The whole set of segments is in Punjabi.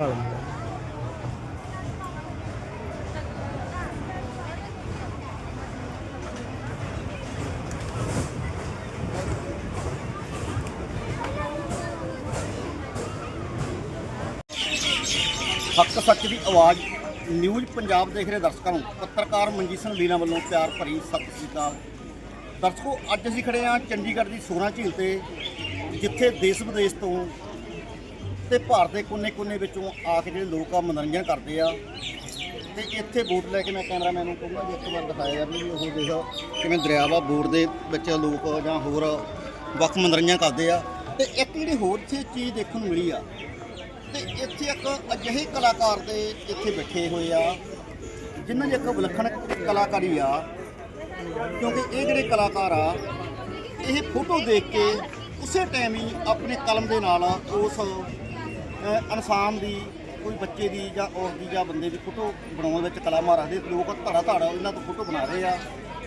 ਹੱਕ ਸੱਚ ਦੀ ਆਵਾਜ਼। ਨਿਊਜ਼ ਪੰਜਾਬ ਦੇਖ ਰਹੇ ਦਰਸ਼ਕਾਂ ਨੂੰ। ਪੱਤਰਕਾਰ ਮਨਜੀਤ ਸਿੰਘ ਲੀਨਾ ਵੱਲੋਂ ਪਿਆਰ ਭਰੀ ਸਤਿ ਸ੍ਰੀ ਅਕਾਲ। ਦਰਸ਼ਕੋ, ਅੱਜ ਅਸੀਂ ਖੜੇ ਹਾਂ ਚੰਡੀਗੜ੍ਹ ਦੀ ਸੋਨਾ ਝੀਲ ਤੇ, ਜਿੱਥੇ ਦੇਸ਼ ਵਿਦੇਸ਼ ਤੋਂ ਤੇ ਭਾਰਤ ਦੇ ਕੋਨੇ-ਕੋਨੇ ਵਿੱਚੋਂ ਆ ਕੇ ਜਿਹੜੇ ਲੋਕ ਆ ਮਨੋਰੰਜਨ ਕਰਦੇ ਆ। ਤੇ ਇੱਥੇ ਬੋਟ ਲੈ ਕੇ ਮੈਂ ਕੈਮਰਾਮੈਨ ਨੂੰ ਕਹੂੰਗਾ ਵੀ ਇੱਕ ਵਾਰ ਦਿਖਾਇਆ ਜਾਵੇ ਵੀ ਉਹ ਦੇਖੋ ਕਿਵੇਂ ਦਰਿਆ ਵਾ, ਬੋਟ ਦੇ ਵਿੱਚ ਲੋਕ ਜਾਂ ਹੋਰ ਵੱਖ ਮਨੋਰੰਜਨ ਕਰਦੇ ਆ। ਤੇ ਇੱਕ ਜਿਹੜੀ ਹੋਰ ਇੱਥੇ ਚੀਜ਼ ਦੇਖਣ ਨੂੰ ਮਿਲੀ ਆ, ਤੇ ਇੱਥੇ ਇੱਕ ਅਜਿਹੇ ਕਲਾਕਾਰ ਦੇ ਇੱਥੇ ਬੈਠੇ ਹੋਏ ਆ, ਜਿਨ੍ਹਾਂ ਦੀ ਇੱਕ ਵਿਲੱਖਣ ਕਲਾਕਾਰੀ ਆ। ਕਿਉਂਕਿ ਇਹ ਜਿਹੜੇ ਕਲਾਕਾਰ ਆ, ਇਹ ਫੋਟੋ ਦੇਖ ਕੇ ਉਸੇ ਟਾਈਮ ਹੀ ਆਪਣੇ ਕਲਮ ਦੇ ਨਾਲ ਉਸ ਇਨਸਾਨ ਦੀ ਕੋਈ ਬੱਚੇ ਦੀ ਜਾਂ ਔਰਤ ਦੀ ਜਾਂ ਬੰਦੇ ਦੀ ਫੋਟੋ ਬਣਾਉਣ ਵਿੱਚ ਕਲਾ ਮਾਰਦੇ ਲੋਕ ਧੜਾ ਧੜਾ ਇਹਨਾਂ ਤੋਂ ਫੋਟੋ ਬਣਾ ਰਹੇ ਆ।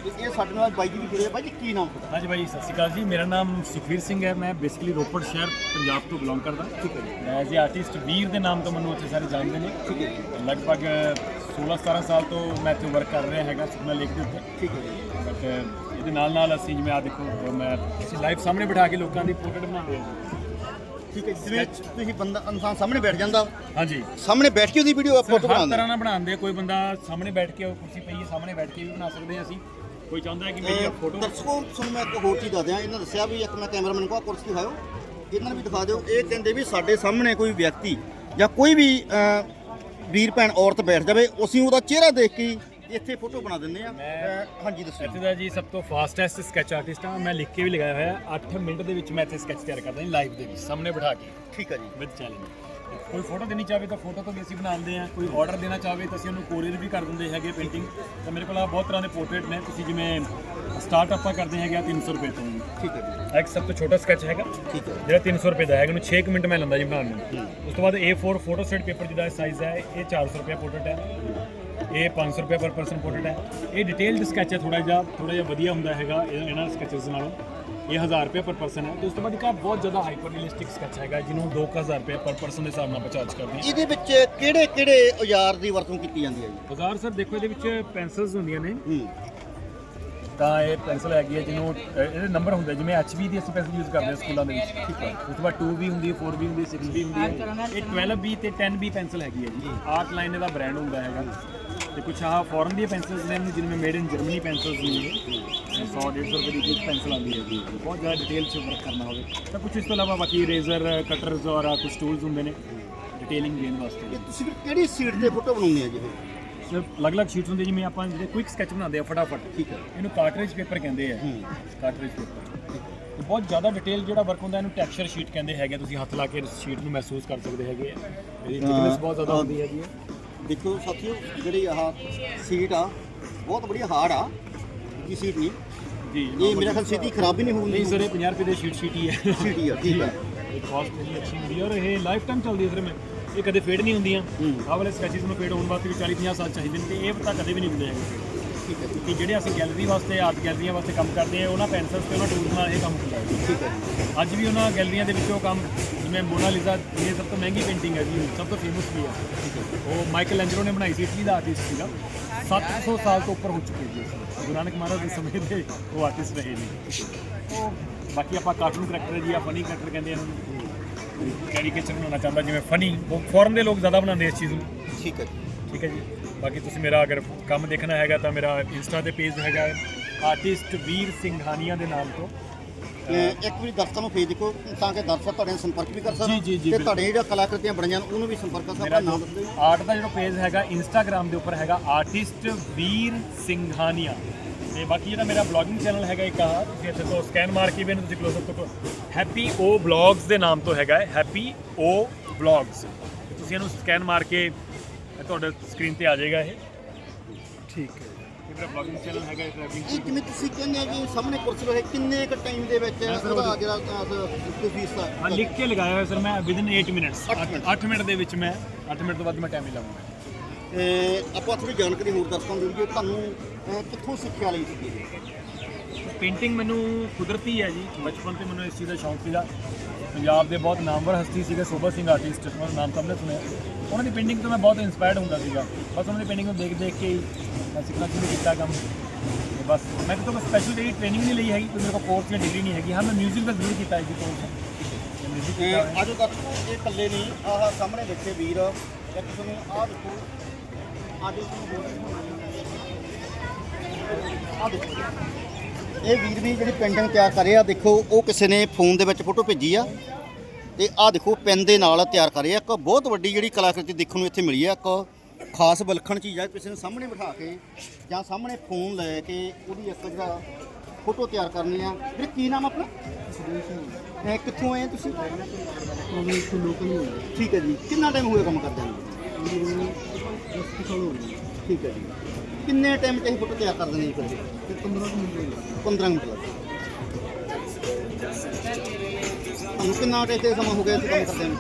ਤੇ ਇਹ ਸਾਡੇ ਨਾਲ ਬਾਈ ਜੀ ਵੀ ਜੁੜੇ ਆ। ਬਾਈ ਜੀ ਕੀ ਨਾਮ ਤੁਹਾਡਾ? ਹਾਂਜੀ ਭਾਈ ਸਤਿ ਸ਼੍ਰੀ ਅਕਾਲ ਜੀ। ਮੇਰਾ ਨਾਮ ਸੁਖਵੀਰ ਸਿੰਘ ਹੈ। ਮੈਂ ਬੇਸਿਕਲੀ ਰੋਪੜ ਸ਼ਹਿਰ ਪੰਜਾਬ ਤੋਂ ਬਿਲੋਂਗ ਕਰਦਾ। ਠੀਕ ਹੈ ਮੈਂ ਐਜ਼ ਆਰਟਿਸਟ ਵੀਰ ਦੇ ਨਾਮ ਤੋਂ ਮੈਨੂੰ ਇੱਥੇ ਸਾਰੇ ਜਾਣਦੇ ਨੇ। ਠੀਕ ਹੈ ਜੀ। ਲਗਭਗ 16 17 ਸਾਲ ਤੋਂ ਮੈਂ ਇੱਥੇ ਵਰਕ ਕਰ ਰਿਹਾ ਹੈਗਾ ਸੁਖਨਾ ਲੇਕ ਦੇ ਉੱਤੇ। ਠੀਕ ਹੈ ਜੀ। ਬਟ ਇਹਦੇ ਨਾਲ ਨਾਲ ਅਸੀਂ ਜਿਵੇਂ ਆ ਦੇਖੋ ਮੈਂ ਅਸੀਂ ਲਾਈਵ ਸਾਹਮਣੇ ਬਿਠਾ ਕੇ ਲੋਕਾਂ ਦੀ ਪੋਰਟਰੇਟ ਬਣਾਉਂਦੇ ਹਾਂ। ਠੀਕ ਹੈ। ਜਿਵੇਂ ਤੁਸੀਂ ਬੰਦਾ ਇਨਸਾਨ ਸਾਹਮਣੇ ਬੈਠ ਜਾਂਦਾ ਹਾਂਜੀ ਸਾਹਮਣੇ ਬੈਠ ਕੇ ਉਹਦੀ ਵੀਡੀਓ ਫੋਟੋ ਹਰ ਬਣਾਉਂਦੇ ਤਰ੍ਹਾਂ ਨਾਲ ਬਣਾਉਂਦੇ ਆ। ਕੋਈ ਬੰਦਾ ਸਾਹਮਣੇ ਬੈਠ ਕੇ ਉਹ ਕੁਰਸੀ ਪਈ ਹੈ ਸਾਹਮਣੇ ਬੈਠ ਕੇ ਵੀ ਬਣਾ ਸਕਦੇ ਹਾਂ ਅਸੀਂ ਕੋਈ ਚਾਹੁੰਦਾ ਹੈ ਕਿ ਮੇਰੀ ਇਹ ਫੋਟੋ ਦਰਸ਼ਕੋ ਤੁਹਾਨੂੰ ਮੈਂ ਇੱਕ ਹੋਰ ਚੀਜ਼ ਦੱਸ ਦਿਆਂ ਇਹਨਾਂ ਦੱਸਿਆ ਵੀ ਇੱਕ ਮੈਂ ਕੈਮਰਾਮੈਨ ਕੋਲ ਕੁਰਸੀ ਦਿਖਾਓ ਇਹਨਾਂ ਨੂੰ ਵੀ ਦਿਖਾ ਦਿਓ ਇਹ ਕਹਿੰਦੇ ਵੀ ਸਾਡੇ ਸਾਹਮਣੇ ਕੋਈ ਵਿਅਕਤੀ ਜਾਂ ਕੋਈ ਵੀ ਅਹ, ਵੀਰ ਭੈਣ ਔਰਤ ਬੈਠ ਜਾਵੇ ਅਸੀਂ ਉਹਦਾ ਚਿਹਰਾ ਦੇਖ ਕੇ ਹੀ ਇੱਥੇ ਫੋਟੋ ਬਣਾ ਦਿੰਦੇ ਆ। ਅਹ, ਹਾਂਜੀ ਦੱਸੋ। ਇੱਥੇ ਦਾ ਜੀ ਸਭ ਤੋਂ ਫਾਸਟੈਸਟ ਸਕੈਚ ਆਰਟਿਸਟ ਹਾਂ ਮੈਂ ਲਿਖ ਕੇ ਵੀ ਲਗਾਇਆ ਹੋਇਆ। 8 ਮਿੰਟ ਦੇ ਵਿੱਚ ਮੈਂ ਇੱਥੇ ਸਕੈਚ ਤਿਆਰ ਕਰਦਾ ਜੀ ਲਾਈਵ ਦੇ ਵਿੱਚ ਸਾਹਮਣੇ ਬਿਠਾ ਕੇ। ਠੀਕ ਆ ਜੀ। ਵਿਦ ਚੈਲੰਜ ਕੋਈ ਫੋਟੋ ਦੇਣੀ ਚਾਹਵੇ ਤਾਂ ਫੋਟੋ ਤੋਂ ਵੀ ਅਸੀਂ ਬਣਾਉਂਦੇ ਹਾਂ ਕੋਈ ਆਰਡਰ ਦੇਣਾ ਚਾਹਵੇ ਤਾਂ ਅਸੀਂ ਉਹਨੂੰ ਕੋਰੀਅਰ ਵੀ ਕਰ ਦਿੰਦੇ ਹੈਗੇ ਪੇਂਟਿੰਗ ਤਾਂ ਮੇਰੇ ਕੋਲ ਆ ਬਹੁਤ ਤਰ੍ਹਾਂ ਦੇ ਪੋਰਟਰੇਟ ਨੇ। ਤੁਸੀਂ ਜਿਵੇਂ ਸਟਾਰਟ ਆਪਾਂ ਕਰਦੇ ਹੈਗੇ ਆ 300 ਰੁਪਏ ਤੋਂ। ਠੀਕ ਹੈ ਜੀ। ਆਹ ਇੱਕ ਸਭ ਤੋਂ ਛੋਟਾ ਸਕੈਚ ਹੈਗਾ। ਠੀਕ ਹੈ ਜਿਹੜਾ 300 ਰੁਪਏ ਦਾ ਹੈਗਾ ਇਹਨੂੰ 6 ਮਿੰਟ ਮੈਂ ਲੈਂਦਾ ਜੀ ਬਣਾਉਣ ਨੂੰ। ਉਸ ਤੋਂ ਬਾਅਦ A4 ਫੋਟੋ ਸਟੇਟ ਪੇਪਰ ਜਿਹਦਾ ਸਾਈਜ਼ ਹੈ ਇਹ 400 ਰੁਪਏ ਪੋਰਟਰੇਟ ਹੈ। ਇਹ 500 ਰੁਪਏ ਪਰ ਪਰਸਨ ਪੋਰਟਰੇਟ ਹੈ। ਇਹ ਡਿਟੇਲਡ ਸਕੈਚ ਹੈ ਥੋੜਾ ਜਿਹਾ ਥੋੜਾ ਜਿਹਾ ਵਧੀਆ ਹੁੰਦਾ ਹੈਗਾ ਇਹ- ਇਹਨਾਂ ਸਕੈਚਸ ਨਾਲੋਂ। ਇਹ 1000 ਰੁਪਏ ਪਰ ਪਰਸਨ ਹੈ। ਤੇ ਉਸ ਤੋਂ ਬਾਅਦ ਇੱਕ ਆਹ ਬਹੁਤ ਜ਼ਿਆਦਾ ਹਾਈਪਰ ਰੀਅਲਿਸਟਿਕ ਸਕੈਚ ਹੈਗਾ ਜਿਹਨੂੰ 2000 ਰੁਪਏ ਪਰ ਪਰਸਨ ਦੇ ਹਿਸਾਬ ਨਾਲ ਚਾਰਜ ਕਰਦੇ ਹਾਂ। ਇਹਦੇ ਵਿੱਚ ਕਿਹੜੇ ਕਿਹੜੇ ਔਜ਼ਾਰ ਦੀ ਵਰਤੋਂ ਕੀਤੀ ਜਾਂਦੀ ਹੈ ਜੀ? ਬਾਜ਼ਾਰ ਸਰ ਦੇਖੋ ਇਹਦੇ ਵਿੱਚ ਪੈਨਸਲਸ ਹੁੰਦੀਆਂ ਨੇ। ਹੂੰ। ਤਾਂ ਇਹ ਪੈਨਸਲ ਹੈਗੀ ਹੈ ਜਿਹਨੂੰ ਅ, ਇਹਦੇ ਨੰਬਰ ਹੁੰਦੇ ਜਿਵੇਂ HB ਦੀ ਅਸੀਂ ਪੈਨਸਲ ਯੂਜ਼ ਕਰਦੇ ਹਾਂ ਸਕੂਲਾਂ ਦੇ ਵਿੱਚ ਠੀਕ ਹੈ। ਉਸ ਤੋਂ ਬਾਅਦ 2B ਹੁੰਦੀ ਹੈ 4B ਹੁੰਦੀ ਹੈ 6B ਹੁੰਦੀ ਹੈ। ਇਹ 12B ਤੇ 10B ਪੈਨਸਲ ਹੈਗੀ ਹੈ ਜੀ। ਆਰਟ ਲਾਈਨ ਇਹਦਾ ਬ੍ਰਾਂਡ ਹੁੰਦਾ ਹੈਗਾ। ਤੇ ਕੁਛ ਆਹ ਫੋਰਨ ਦੀਆਂ ਪੈਨਸਲਸ ਨੇ ਜਿਨमें ਮੇਡ ਇਨ ਜਰਮਨੀ ਪੈਨਸਲਸ ਨੇ। ਇਹ 100 150 ਰੁਪਏ ਦੀ ਇੱਕ ਪੈਨਸਲ ਆਉਂਦੀ ਹੈ ਜੀ ਬਹੁਤ ਜ਼ਿਆਦਾ ਡਿਟੇਲ 'ਚ ਵਰਕ ਕਰਨਾ ਹੋਵੇ। ਤਾਂ ਕੁਛ ਇਸ ਤੋਂ ਇਲਾਵਾ ਬਾਕੀ ਇਰੇਜ਼ਰ ਕਟਰਸ ਔਰ ਕੁਛ ਟੂਲਸ ਹੁੰਦੇ ਨੇ। ਡਿਟੇਲਿੰਗ ਦੇਣ ਵਾਸਤੇ। ਤੁਸੀਂ ਕਿਹੜੀ ਸੀਟ ਤੇ ਫੋਟੋ ਬਣਾਉਂਦੇ ਆ ਜੀ ਅਲੱਗ-ਅਲੱਗ ਸ਼ੀਟਸ ਹੁੰਦੀਆਂ ਜਿਵੇਂ ਆਪਾਂ ਜਿਹੜੇ ਕੁਇਕ ਸਕੈਚ ਬਣਾਉਂਦੇ ਆ ਫਟਾਫਟ। ਠੀਕ ਹੈ। ਇਹਨੂੰ ਕਾਰਟ੍ਰਿਜ ਪੇਪਰ ਕਹਿੰਦੇ ਆ। ਕਾਰਟ੍ਰਿਜ ਪੇਪਰ ਬਹੁਤ ਜ਼ਿਆਦਾ ਡਿਟੇਲ ਜਿਹੜਾ ਵਰਕ ਹੁੰਦਾ ਇਹਨੂੰ ਟੈਕਸਚਰ ਸ਼ੀਟ ਕਹਿੰਦੇ ਹੈਗੇ ਤੁਸੀਂ ਹੱਥ ਲਾ ਕੇ ਸ਼ੀਟ ਨੂੰ ਮਹਿਸੂਸ ਕਰ ਸਕਦੇ ਹੈਗੇ ਆ। ਇਹਦੀ ਥਿਕਨੈਸ ਬਹੁਤ ਜ਼ਿਆਦਾ ਹੁੰਦੀ ਹੈਗੀ ਹੈ ਦੇਖੋ ਸਾਥੀਓ ਜਿਹੜੀ ਆਹ ਸੀਟ ਆ ਬਹੁਤ ਬੜੀ ਹਾਰਡ ਆ ਕੀ ਸੀਟ ਨਹੀਂ। ਜੀ ਇਹ ਮੇਰਾ ਖਿਆਲ ਛੇਤੀ ਖਰਾਬ ਵੀ ਨਹੀਂ ਹੋਊਗੀ। ਨਹੀਂ ਸਰ ਇਹ 50 ਰੁਪਏ ਦੀ ਸ਼ੀਟ ਸ਼ੀਟ ਹੀ। ਹੈ ਸੀਟ ਹੀ ਆ ਠੀਕ ਆ। ਇਹ ਕਾਸਟ ਬੜੀ ਅੱਛੀ ਹੁੰਦੀ ਹੈ ਔਰ ਇਹ ਲਾਈਫ ਟਾਈਮ ਚੱਲਦੀ ਹੈ ਸਰ ਮੈਂ। ਇਹ ਕਦੇ ਫੇਡ ਨਹੀਂ ਹੁੰਦੀਆਂ। ਹੂੰ। ਆਹ ਵਾਲੇ ਸਕੈਚਸ ਨੂੰ ਫੇਡ ਹੋਣ ਵਾਸਤੇ ਵੀ 40 50 ਸਾਲ ਚਾਹੀਦੇ ਨੇ ਤੇ ਇਹ ਤਾਂ ਕਦੇ ਵੀ ਨਹੀਂ ਹੁੰਦੇ ਹੈਗੇ। ਠੀਕ ਹੈ ਜੀ ਕਿ ਜਿਹੜੇ ਅਸੀਂ ਗੈਲਰੀ ਵਾਸਤੇ ਆਰਟ ਗੈਲਰੀਆਂ ਵਾਸਤੇ ਕੰਮ ਕਰਦੇ ਆ ਉਹਨਾਂ ਪੈਨਸਲਸ ਤੇ ਉਹਨਾਂ ਟੂਲਸ ਨਾਲ ਇਹ ਕੰਮ ਹੁੰਦਾ ਹੈ। ਠੀਕ ਹੈ ਜੀ। ਅੱਜ ਵੀ ਉਹਨਾਂ ਗੈਲਰੀਆਂ ਦੇ ਵਿੱਚੋਂ ਕੰਮ ਜਿਵੇਂ ਮੋਨਾਲੀਜ਼ਾ ਇਹ ਸਭ ਤੋਂ ਮਹਿੰਗੀ ਪੇਂਟਿੰਗ ਹੈ ਜੀ ਸਭ ਤੋਂ ਫੇਮਸ ਵੀ ਹੈ। ਉਹ ਮਾਈਕਲ ਐਂਜਲੋ ਨੇ ਬਣਾਈ ਸੀ ਇਟਲੀ ਦਾ ਆਰਟਿਸਟ ਸੀਗਾ। 700 ਸਾਲ ਤੋਂ ਉੱਪਰ ਹੋ ਚੁੱਕੇ ਜੀ ਉਸ। ਗੁਰੂ ਨਾਨਕ ਮਹਾਰਾਜ ਦੇ ਸਮੇਂ ਦੇ ਉਹ ਆਰਟਿਸਟ ਰਹੇ ਨੇ। ਉਹ ਬਾਕੀ ਆਪਾਂ ਕਾਰਟੂਨ ਕਰੈਕਟਰ ਜੀ ਆ ਫਨੀ ਕਰੈਕਟਰ ਕਹਿੰਦੇ ਇਹਨਾਂ ਨੂੰ ਕੈਰੀਕੇਚਰ ਬਣਾਉਣਾ ਚਾਹੁੰਦਾ ਜਿਵੇਂ ਫਨੀ ਉਹ ਫੋਰਨ ਦੇ ਲੋਕ ਜ਼ਿਆਦਾ ਬਣਾਉਂਦੇ ਇਸ ਚੀਜ਼ ਨੂੰ। ਠੀਕ ਹੈ ਜੀ। ਠੀਕ ਹੈ ਜੀ। ਬਾਕੀ ਤੁਸੀਂ ਮੇਰਾ ਅਗਰ ਕੰਮ ਦੇਖਣਾ ਹੈਗਾ ਤਾਂ ਮੇਰਾ ਇੰਸਟਾ ਤੇ ਪੇਜ ਹੈਗਾ ਆਰਟਿਸਟ ਵੀਰ ਸਿੰਘਾਨੀਆ ਦੇ ਨਾਮ ਤੋਂ। ਤੇ ਇੱਕ ਵਾਰੀ ਦਰਸ਼ਕਾਂ ਨੂੰ ਫੇਸ ਦੇਖੋ ਤਾਂ ਕਿ ਦਰਸ਼ਕ ਤੁਹਾਡੇ ਨਾਲ ਸੰਪਰਕ ਵੀ ਕਰ ਸਕਣ ਤੇ ਤੁਹਾਡੇ ਜਿਹੜਾ ਕਲਾਕ੍ਰਿਤੀਆਂ ਬਣੀਆਂ ਉਹਨੂੰ ਵੀ ਸੰਪਰਕ ਕਰ ਸਕਣ ਨਾਮ ਆਰਟ ਦਾ ਜਿਹੜਾ ਪੇਜ ਹੈਗਾ ਇੰਸਟਾਗ੍ਰam ਦੇ ਉੱਪਰ ਹੈਗਾ ਆਰਟਿਸਟ ਵੀਰ ਸਿੰਘਾਨੀਆ। ਤੇ ਬਾਕੀ ਜਿਹੜਾ ਮੇਰਾ ਬਲੌਗਿੰਗ ਚੈਨਲ ਹੈਗਾ ਇੱਕ ਆ ਤੁਸੀਂ ਇੱਥੇ ਤੋਂ ਸਕੈਨ ਮਾਰ ਕੇ ਵੀ ਇਹਨੂੰ ਤੁਸੀਂ ਕਲੋਜ਼ ਅਪ ਤੋਂ ਹੈਪੀ ਓ ਬਲੌਗਸ ਦੇ ਨਾਮ ਤੋਂ ਹੈਗਾ ਹੈਪੀ ਓ ਬਲੌਗਸ ਤੁਸੀਂ ਇਹਨੂੰ ਸਕੈਨ ਮਾਰ ਕੇ ਇਹ ਤੁਹਾਡੇ ਸਕਰੀਨ ਤੇ ਆ ਜਾਏਗਾ ਇਹ। ਠੀਕ ਹੈ। ਇਹ ਮੇਰਾ ਬਲੌਗਿੰਗ ਚੈਨਲ ਹੈਗਾ ਟਰੈਵਲਿੰਗ ਇਹ ਜਿਵੇਂ ਤੁਸੀਂ ਕਹਿੰਦੇ ਆ ਕਿ ਸਾਹਮਣੇ ਕੁਰਸੀ ਰਹੇ ਕਿੰਨੇ ਕੁ ਟਾਈਮ ਦੇ ਵਿੱਚ ਮੈਂ ਸਰ ਉਹਦਾ ਜਿਹੜਾ ਕੋਈ ਫੀਸ ਆ ਹਾਂ ਲਿਖ ਕੇ ਲਗਾਇਆ ਹੋਇਆ ਸਰ ਮੈਂ ਵਿਦਿਨ 8 ਮਿੰਟਸ ਅੱਠ ਮਿੰਟ। 8 ਮਿੰਟ ਦੇ ਵਿੱਚ ਮੈਂ 8 ਮਿੰਟ ਤੋਂ ਵੱਧ ਮੈਂ ਟਾਈਮ ਨਹੀਂ ਲਾਉਂਗਾ ਤੇ ਆਪਾਂ ਥੋੜੀ ਜਾਣਕਾਰੀ ਹੋਰ ਦਰਸ਼ਕਾਂ ਨੂੰ ਤੁਹਾਨੂੰ ਕਿੱਥੋਂ ਸਿੱਖਿਆ ਲਈ ਸੀ ਪੇਂਟਿੰਗ ਮੈਨੂੰ ਕੁਦਰਤੀ ਹੈ ਜੀ। ਬਚਪਨ ਤੋਂ ਮੈਨੂੰ ਇਸ ਚੀਜ਼ ਦਾ ਸ਼ੌਂਕ ਸੀਗਾ। ਪੰਜਾਬ ਦੇ ਬਹੁਤ ਨਾਮਵਰ ਹਸਤੀ ਸੀਗੇ ਸੋਭਾ ਸਿੰਘ ਆਰਟਿਸਟ ਉਹਨਾਂ ਦਾ ਨਾਮ ਸਭ ਨੇ ਸੁਣਿਆ। ਉਹਨਾਂ ਦੀ ਪੇਂਟਿੰਗ ਤੋਂ ਮੈਂ ਬਹੁਤ ਇਨਸਪਾਇਰਡ ਹੁੰਦਾ ਸੀਗਾ। ਬਸ ਉਹਨਾਂ ਦੀ ਪੇਂਟਿੰਗ ਨੂੰ ਦੇਖ ਦੇਖ ਕੇ ਹੀ ਮੈਂ ਸਿੱਖਣਾ ਸ਼ੁਰੂ ਕੀਤਾ ਕੰਮ। ਤੇ ਬਸ ਮੈਂ ਕਿਤੋਂ ਸਪੈਸ਼ਲ ਜਿਹੜੀ ਟ੍ਰੇਨਿੰਗ ਨਹੀਂ ਲਈ ਹੈਗੀ ਕੋਈ ਮੇਰੇ ਕੋਲ ਕੋਰਸ ਜਾਂ ਡਿਗਰੀ ਨਹੀਂ ਹੈਗੀ। ਹਾਂ ਮੈਂ ਮਿਊਜ਼ਿਕ ਦਾ ਜ਼ਰੂਰ ਕੀਤਾ ਹੈ ਜੀ ਕੋਰਸ ਤੇ। ਅੱਜ ਇਹ ਇਕੱਲੇ ਨਹੀਂ ਆਹ ਸਾਹਮਣੇ ਦੇਖੇ ਵੀਰ ਇੱਕ ਤੁਹਾਨੂੰ ਆਹ ਦੇਖੋ। ਅੱਜ ਤੁਹਾਨੂੰ ਆਹ ਦੇਖੋ। ਇਹ ਵੀਰ ਵੀ ਜਿਹੜੀ ਪੇਂਟਿੰਗ ਤਿਆਰ ਕਰ ਰਿਹਾ ਦੇਖੋ ਉਹ ਕਿਸੇ ਨੇ ਫੋਨ ਦੇ ਵਿੱਚ ਫੋਟੋ ਭੇਜੀ ਆ। ਤੇ ਆਹ ਦੇਖੋ, ਪੈਨ ਦੇ ਨਾਲ ਤਿਆਰ ਕਰ ਰਹੇ ਆ। ਇੱਕ ਬਹੁਤ ਵੱਡੀ ਜਿਹੜੀ ਕਲਾਕ੍ਰਿਤੀ ਦੇਖਣ ਨੂੰ ਇੱਥੇ ਮਿਲੀ ਆ। ਇੱਕ ਖਾਸ ਵਿਲੱਖਣ ਚੀਜ਼ ਆ, ਕਿਸੇ ਨੂੰ ਸਾਹਮਣੇ ਬਿਠਾ ਕੇ ਜਾਂ ਸਾਹਮਣੇ ਫੋਨ ਲੈ ਕੇ ਉਹਦੀ ਇੱਕ ਜਿਹੜਾ ਫੋਟੋ ਤਿਆਰ ਕਰਨੀ ਆ। ਵੀਰ, ਕੀ ਨਾਮ ਆਪਣਾ? ਇਹ ਕਿੱਥੋਂ ਆਏ ਤੁਸੀਂ? ਠੀਕ ਹੈ ਜੀ। ਕਿੰਨਾ ਟਾਈਮ ਹੋ ਗਿਆ ਕੰਮ ਕਰਦੇ ਨੂੰ? ਠੀਕ ਹੈ ਜੀ। ਕਿੰਨੇ ਟਾਈਮ 'ਚ ਇਹ ਫੋਟੋ ਤਿਆਰ ਕਰ ਦਿੰਦੇ ਜੀ ਫਿਰ? 15 ਮਿੰਟ ਹੋਏ 15 ਮਿੰਟ ਤੁਹਾਨੂੰ ਕਿੰਨਾ ਟਾਈਮ ਤੇ ਸਮਾਂ ਹੋ ਗਿਆ ਇਸ ਕੰਮ ਕਰਦੇ ਨੂੰ?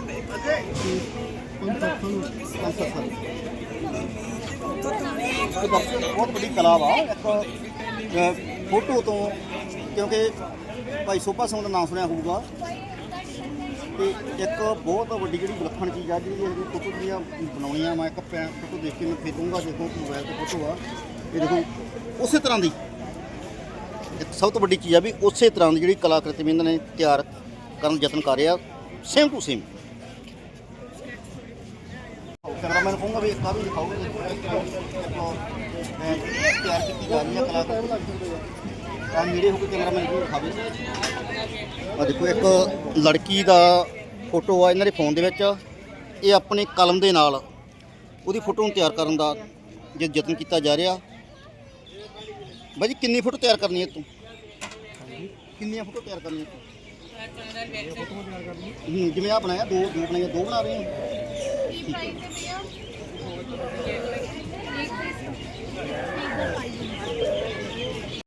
ਪੰਜ ਸੱਤ ਸਾਲ। ਇਹ ਬਸ ਬਹੁਤ ਵੱਡੀ ਕਲਾ ਵਾ। ਇੱਕ ਅ, ਫੋਟੋ ਤੋਂ ਕਿਉਂਕਿ ਭਾਈ ਸੋਭਾ ਸਿੰਘ ਦਾ ਨਾਮ ਸੁਣਿਆ ਹੋਊਗਾ। ਤੇ ਇੱਕ ਬਹੁਤ ਵੱਡੀ ਜਿਹੜੀ ਵਿਲੱਖਣ ਚੀਜ਼ ਆ ਜਿਹੜੀ ਇਹ ਫੋਟੋ ਜਿਹੜੀਆਂ ਬਣਾਉਣੀਆਂ ਮੈਂ ਇੱਕ ਪੈ- ਫੋਟੋ ਦੇਖ ਕੇ ਮੈਂ ਖੇਡੂੰਗਾ ਦੇਖੋ ਮੋਬਾਈਲ ਤੇ ਫੋਟੋ ਆ। ਇਹ ਦੇਖੋ ਉਸੇ ਤਰ੍ਹਾਂ ਦੀ ਇੱਕ ਸਭ ਤੋਂ ਵੱਡੀ ਚੀਜ਼ ਆ ਵੀ ਉਸੇ ਤਰ੍ਹਾਂ ਦੀ ਜਿਹੜੀ ਕਲਾਕ੍ਰਿਤੀ ਇਹਨਾਂ ਨੇ ਤਿਆਰ ਕਰਨ ਦਾ ਯਤਨ ਕਰ ਰਿਹਾ ਸੇਮ ਟੂ ਸੇਮ ਕੈਮਰਾਮੈਨ ਕਹੂੰਗਾ ਵੀ ਇੱਕ ਆ ਵੀ ਦਿਖਾਓਗੇ ਤਿਆਰ ਕੀਤੀ ਜਾ ਰਹੀ ਹੈ ਕਲਾਕ੍ਰਿਤੀ ਆ ਨੇੜੇ ਹੋ ਕੇ ਕੈਮਰਾਮੈਨ ਨੂੰ ਦਿਖਾਵੇ। ਆ ਦੇਖੋ ਇੱਕ ਲੜਕੀ ਦਾ ਫੋਟੋ ਆ ਇਹਨਾਂ ਦੇ ਫੋਨ ਦੇ ਵਿੱਚ। ਇਹ ਆਪਣੀ ਕਲਮ ਦੇ ਨਾਲ ਉਹਦੀ ਫੋਟੋ ਨੂੰ ਤਿਆਰ ਕਰਨ ਦਾ ਜੇ ਯਤਨ ਕੀਤਾ ਜਾ ਰਿਹਾ। ਬਾਈ ਜੀ ਕਿੰਨੀ ਫੋਟੋ ਤਿਆਰ ਕਰਨੀ ਹੈ ਤੂੰ ਕਿੰਨੀਆਂ ਫੋਟੋ ਤਿਆਰ ਕਰਨੀਆਂ ਤੂੰ ਹੂੰ ਜਿਵੇਂ ਆ ਬਣਾਇਆ ਦੋ ਦੋ ਬਣਾਇਆ ਦੋ ਬਣਾ ਰਹੇ ਹਾਂ? ਠੀਕ ਹੈ